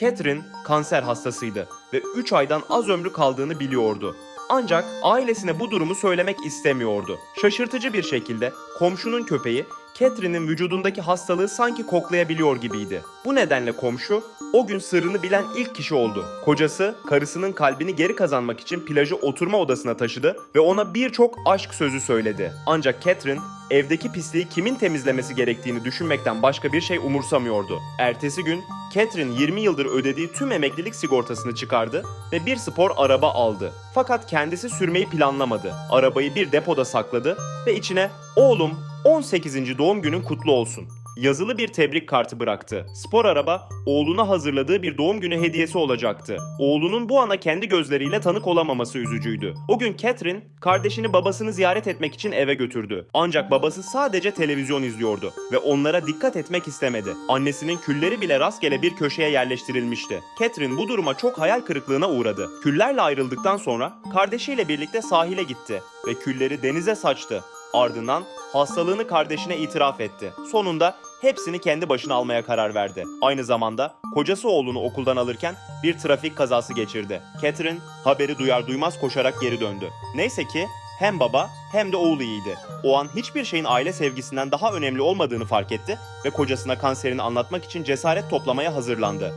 Catherine kanser hastasıydı ve 3 aydan az ömrü kaldığını biliyordu. Ancak ailesine bu durumu söylemek istemiyordu. Şaşırtıcı bir şekilde komşunun köpeği Catherine'in vücudundaki hastalığı sanki koklayabiliyor gibiydi. Bu nedenle komşu o gün sırrını bilen ilk kişi oldu. Kocası karısının kalbini geri kazanmak için plajı oturma odasına taşıdı ve ona birçok aşk sözü söyledi. Ancak Catherine evdeki pisliği kimin temizlemesi gerektiğini düşünmekten başka bir şey umursamıyordu. Ertesi gün Catherine 20 yıldır ödediği tüm emeklilik sigortasını çıkardı ve bir spor araba aldı. Fakat kendisi sürmeyi planlamadı. Arabayı bir depoda sakladı ve içine "Oğlum 18. doğum günün kutlu olsun." Yazılı bir tebrik kartı bıraktı. Spor araba oğluna hazırladığı bir doğum günü hediyesi olacaktı. Oğlunun bu ana kendi gözleriyle tanık olamaması üzücüydü. O gün Catherine kardeşini babasını ziyaret etmek için eve götürdü. Ancak babası sadece televizyon izliyordu ve onlara dikkat etmek istemedi. Annesinin külleri bile rastgele bir köşeye yerleştirilmişti. Catherine bu duruma çok hayal kırıklığına uğradı. Küllerle ayrıldıktan sonra kardeşiyle birlikte sahile gitti ve külleri denize saçtı. Ardından hastalığını kardeşine itiraf etti. Sonunda hepsini kendi başına almaya karar verdi. Aynı zamanda kocası oğlunu okuldan alırken bir trafik kazası geçirdi. Catherine haberi duyar duymaz koşarak geri döndü. Neyse ki hem baba hem de oğlu iyiydi. O an hiçbir şeyin aile sevgisinden daha önemli olmadığını fark etti ve kocasına kanserini anlatmak için cesaret toplamaya hazırlandı.